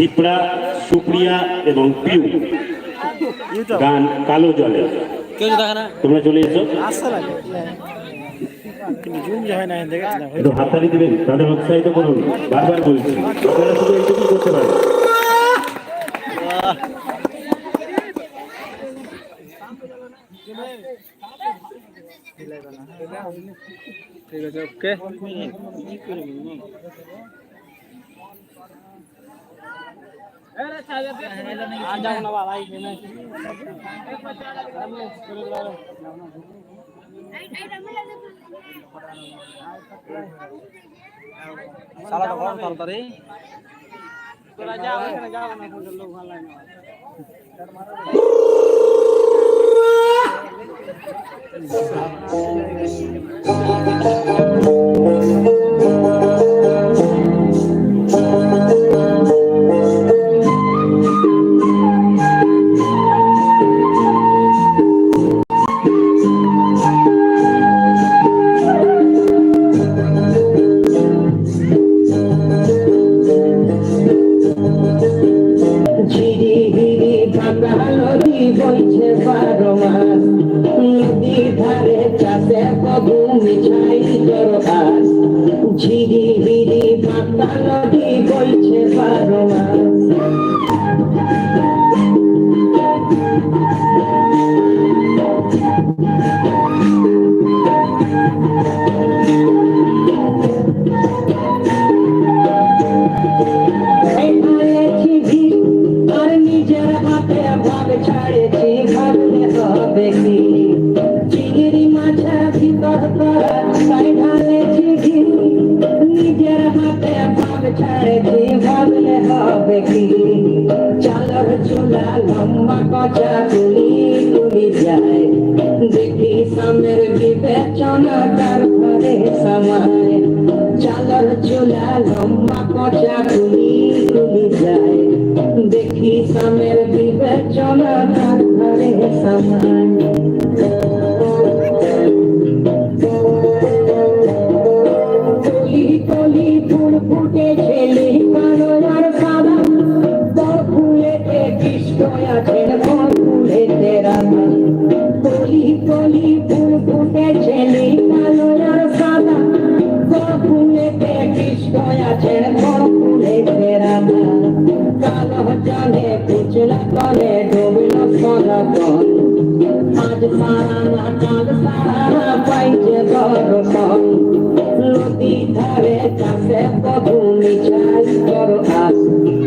শিপ্রা সুপ্রিয়া এবং পিউ। গান কালো জলে। তোমরা চলে এসো। একটু দিবেন, তাদের উৎসাহিত করুন। বারবার বলছি করতে ঠিক আছে, ওকে। সালাটা গরম তাড়াতাড়ি ঝিরি বইছে বারো মাস চালর চুলা লম্বা কচা তুলি তুলি যায় দেখি সামের বিবেচনা তার ঘরে সময় চালর চুলা লম্বা কলে ডুবল সনাতন আজ সারা না কাল সারা পাইছে দর্শন নদী ধারে চাষে কবু মিছাই করো আস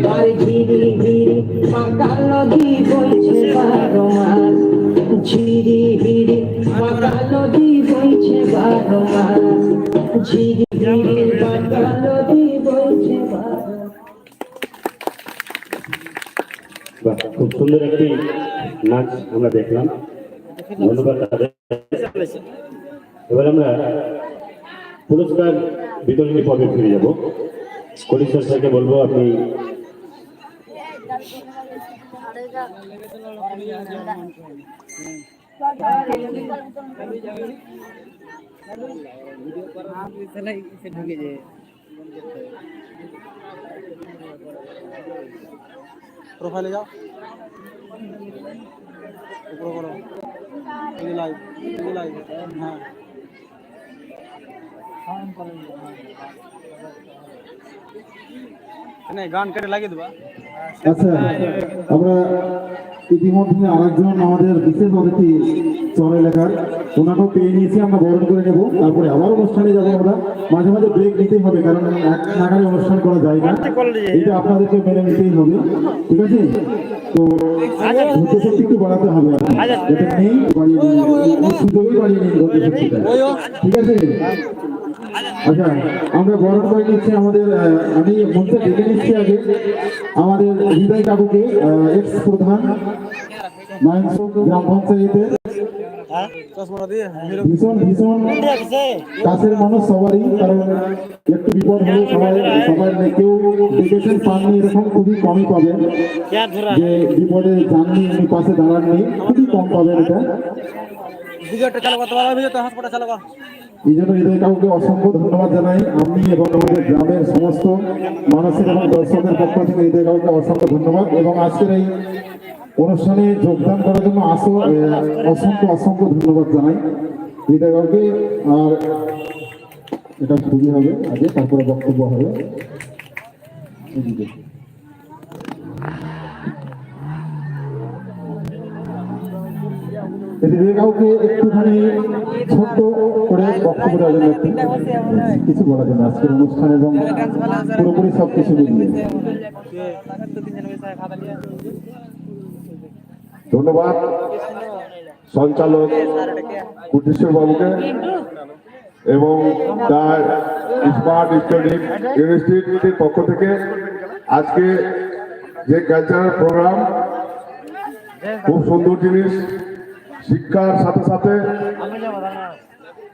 তার ঝিরি ঝিরি ফাঁকা নদী বইছে বারো মাস। ঝিরি ঝিরি ফাঁকা নদী বইছে বারো মাস। ঝিরি সুন্দর একটি নাচ আমরা দেখলাম। ধন্যবাদ তাদের। এবার আমরা পুরস্কার বিতরণী পর্বে ফিরে যাব। কলিশ্বর স্যারকে বলব, আপনি প্রোফাইলে যাও। উপরে করো। এই লাইভ এই লাইভ হ্যাঁ। এনে গান কেটে লাগিয়ে দেবা। আচ্ছা আমরা ইতিমধ্যে আরেকজন আমাদের বিশেষ অতিথি চর এলাকার ওনাকেও পেয়ে নিয়েছি আমরা বরণ করে নেব। তারপরে আবার অনুষ্ঠানে যাব আমরা। মাঝে মাঝে ব্রেক নিতেই হবে কারণ এক নাগারে অনুষ্ঠান করা যায় না। এটা আপনাদেরকে মেনে নিতেই হবে ঠিক আছে? তো ধৈর্য একটু বাড়াতে হবে আপনার। নেই বাড়িয়ে নিন সুযোগই বাড়িয়ে নিন ধৈর্য ঠিক আছে? আচ্ছা আমরা বরণ করে নিচ্ছি আমাদের আমি মঞ্চে ডেকে নিচ্ছি আগে, আমাদের হৃদয় কাকুকে এক্স প্রধান গ্রাম পঞ্চায়েতের। ভীষণ ভীষণ কাছের মানুষ সবারই বিপদ সবাই সবাই কেউ ডেকেছেন খুবই কমই পাবেন। বিপদে যাননি, উনি পাশে দাঁড়াননি, খুবই কম পাবেন এটা। ভিডিওটা চালু করতে পারবে ভিডিওতে হাসপাতাল চালু কর। এই জন্য হৃদয় কাউকে অসংখ্য ধন্যবাদ জানাই। আমি এবং আমাদের গ্রামের সমস্ত মানুষের এবং দর্শকদের পক্ষ থেকে হৃদয় কাউকে অসংখ্য ধন্যবাদ এবং আজকের এই অনুষ্ঠানে যোগদান করার জন্য আসো অসংখ্য অসংখ্য ধন্যবাদ জানাই। হৃদয় কাউকে আর এটা খুবই হবে, আগে তারপরে বক্তব্য হবে। এদিকে। কাউকে একটুখানি ছোট্ট করে বক্তব্য দেওয়ার জন্য কিছু বলার জন্য আজকের অনুষ্ঠান এবং পুরোপুরি সব কিছু মিলিয়ে ধন্যবাদ সঞ্চালক কুটেশ্বর বাবুকে এবং তার স্মার্ট স্টাডি ইনস্টিটিউটের পক্ষ থেকে আজকে যে কালচারাল প্রোগ্রাম, খুব সুন্দর জিনিস শিক্ষার সাথে সাথে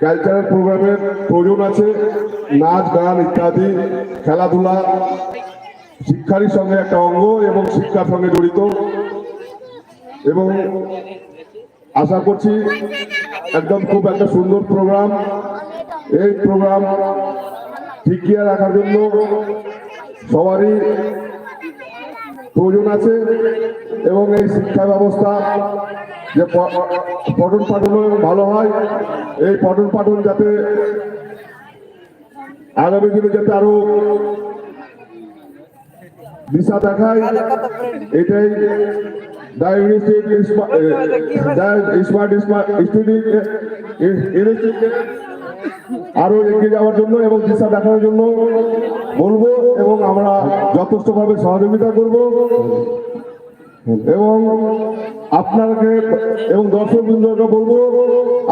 কালচারাল প্রোগ্রামের প্রয়োজন আছে, নাচ, গান ইত্যাদি, খেলাধুলা, শিক্ষারই সঙ্গে একটা অঙ্গ এবং শিক্ষার সঙ্গে জড়িত। এবং আশা করছি একদম খুব একটা সুন্দর প্রোগ্রাম এই প্রোগ্রাম টিকিয়ে রাখার জন্য সবারই প্রয়োজন আছে এবং এই শিক্ষা ব্যবস্থা যে পঠন পাঠনও ভালো হয়। এই পঠন পাঠন যাতে আগামী দিনে যাতে আরও দিশা দেখায়, এটাই স্মার্ট স্মার্ট আরও এগিয়ে যাওয়ার জন্য এবং দিশা দেখানোর জন্য বলব এবং আমরা যথেষ্টভাবে সহযোগিতা করব। এবং আপনাকে এবং দর্শক বৃন্দকে বলব,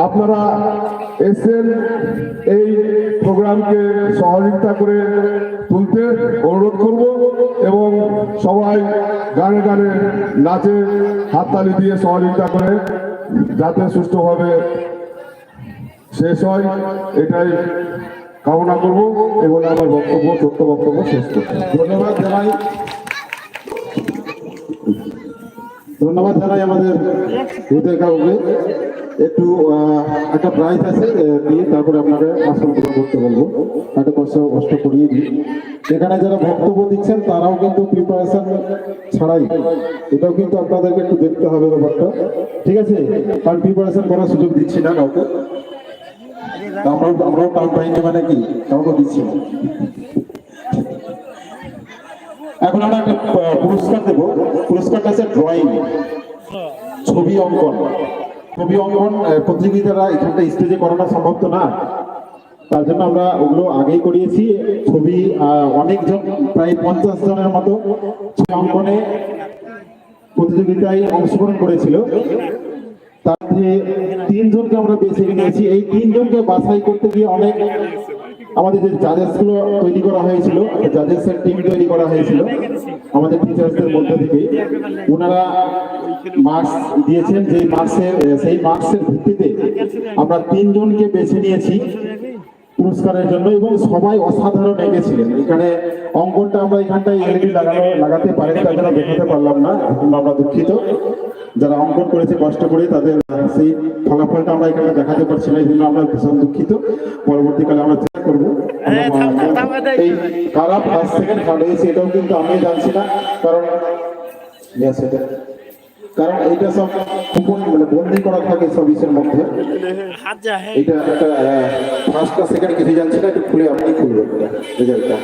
আপনারা এসেন এই প্রোগ্রামকে সহযোগিতা করে তুলতে অনুরোধ করব এবং সবাই গানে গানে নাচে হাততালি দিয়ে সহযোগিতা করে যাতে সুষ্ঠুভাবে শেষ হয়, এটাই কামনা করব এবং আমার বক্তব্য ছোট্ট বক্তব্য শেষ করছি। ধন্যবাদ জানাই ধন্যবাদ জানাই আমাদের হৃদয় কাউকে। একটু একটা প্রাইজ আছে দিয়ে তারপরে আপনাকে আসন গ্রহণ করতে বলব। একটা কষ্ট কষ্ট করিয়ে দিই। এখানে যারা বক্তব্য দিচ্ছেন, তারাও কিন্তু প্রিপারেশন ছাড়াই। এটাও কিন্তু আপনাদেরকে একটু দেখতে হবে ব্যাপারটা। ঠিক আছে? কারণ প্রিপারেশন করার সুযোগ দিচ্ছি না কাউকে। আমরাও আমরাও টাউন বাহিনী মানে কি? কাউকে দিচ্ছি না। এখন আমরা একটা পুরস্কার দেবো। পুরস্কারটা আছে ড্রয়িং ছবি অঙ্কন। ছবি অঙ্কন প্রতিযোগিতারা এখানটা স্টেজে করানো সম্ভব তো না। তার জন্য আমরা ওগুলো আগেই করিয়েছি। ছবি অনেকজন, প্রায় পঞ্চাশ জনের মতো ছবি অঙ্কনে প্রতিযোগিতায় অংশগ্রহণ করেছিল। তার মধ্যে তিনজনকে আমরা বেছে নিয়েছি। এই তিনজনকে বাছাই করতে গিয়ে অনেক আমাদের যে জাজেসগুলো তৈরি করা হয়েছিল জাজেস এর টিম তৈরি করা হয়েছিল, আমাদের টিচার্সদের মধ্যে থেকে ওনারা মার্কস দিয়েছেন যে মার্কসের সেই মার্কসের ভিত্তিতে আমরা তিনজনকে বেছে নিয়েছি পুরস্কারের জন্য এবং সবাই অসাধারণ এঁকেছিলেন। এখানে অঙ্কনটা আমরা এখানটায় এলইডি লাগানো, লাগাতে পারিনি, তার দেখাতে পারলাম না, আমরা দুঃখিত। যারা অঙ্কন করেছে কষ্ট করে তাদের সেই ফলাফলটা আমরা এখানে দেখাতে পারছি না এই জন্য আমরা ভীষণ দুঃখিত। পরবর্তীকালে আমরা চেষ্টা করব। এই কারা ফার্স্ট সেকেন্ড থার্ড হয়েছে এটাও কিন্তু আমি জানছি না কারণ এটা। কারণ এইটা সব কুপন মানে বন্দি করা থাকে সব ইসের মধ্যে। হ্যাঁ। এটা একটা ফার্স্টটা সেকেন্ড কিছু জানছি না একটু খুলে আপনি খুলবেন রেজাল্টটা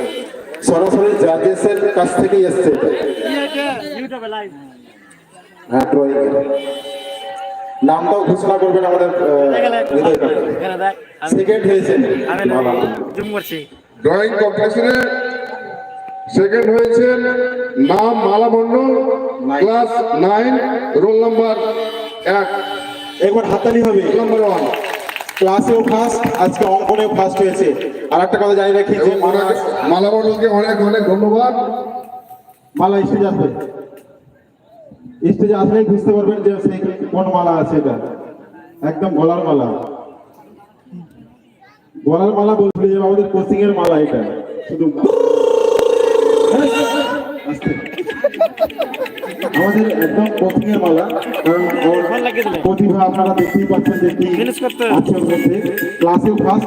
সরাসরি জাজেসের কাছ থেকেই এসছে এটা। হ্যাঁ ড্রয়িং নামটাও ঘোষণা করবেন আমাদের সেকেন্ড হয়েছে। ড্রয়িং কম্পিটিশনে সেকেন্ড হয়েছেন নাম Mala Mondal class nine roll number এক। একবার হাতালি হবে। নাম্বার ওয়ান ক্লাসেও ফার্স্ট আজকে অঙ্কনেও ফার্স্ট হয়েছে। আর একটা কথা জানি রাখি যে মালা মালা মণ্ডলকে অনেক অনেক ধন্যবাদ। মালা স্টেজে আসবে স্টেজে আসলেই বুঝতে পারবেন যে সেই কোন মালা আছে এটা? একদম গলার মালা। গলার মালা বলছিল যে আমাদের কোচিং এর মালা এটা। শুধু আমাদের একদম কোচিং এর মালা। প্রতিভা আপনারা দেখতেই পাচ্ছেন যে কি Finish করতে। আছে ওর মধ্যে। ক্লাসেও ফার্স্ট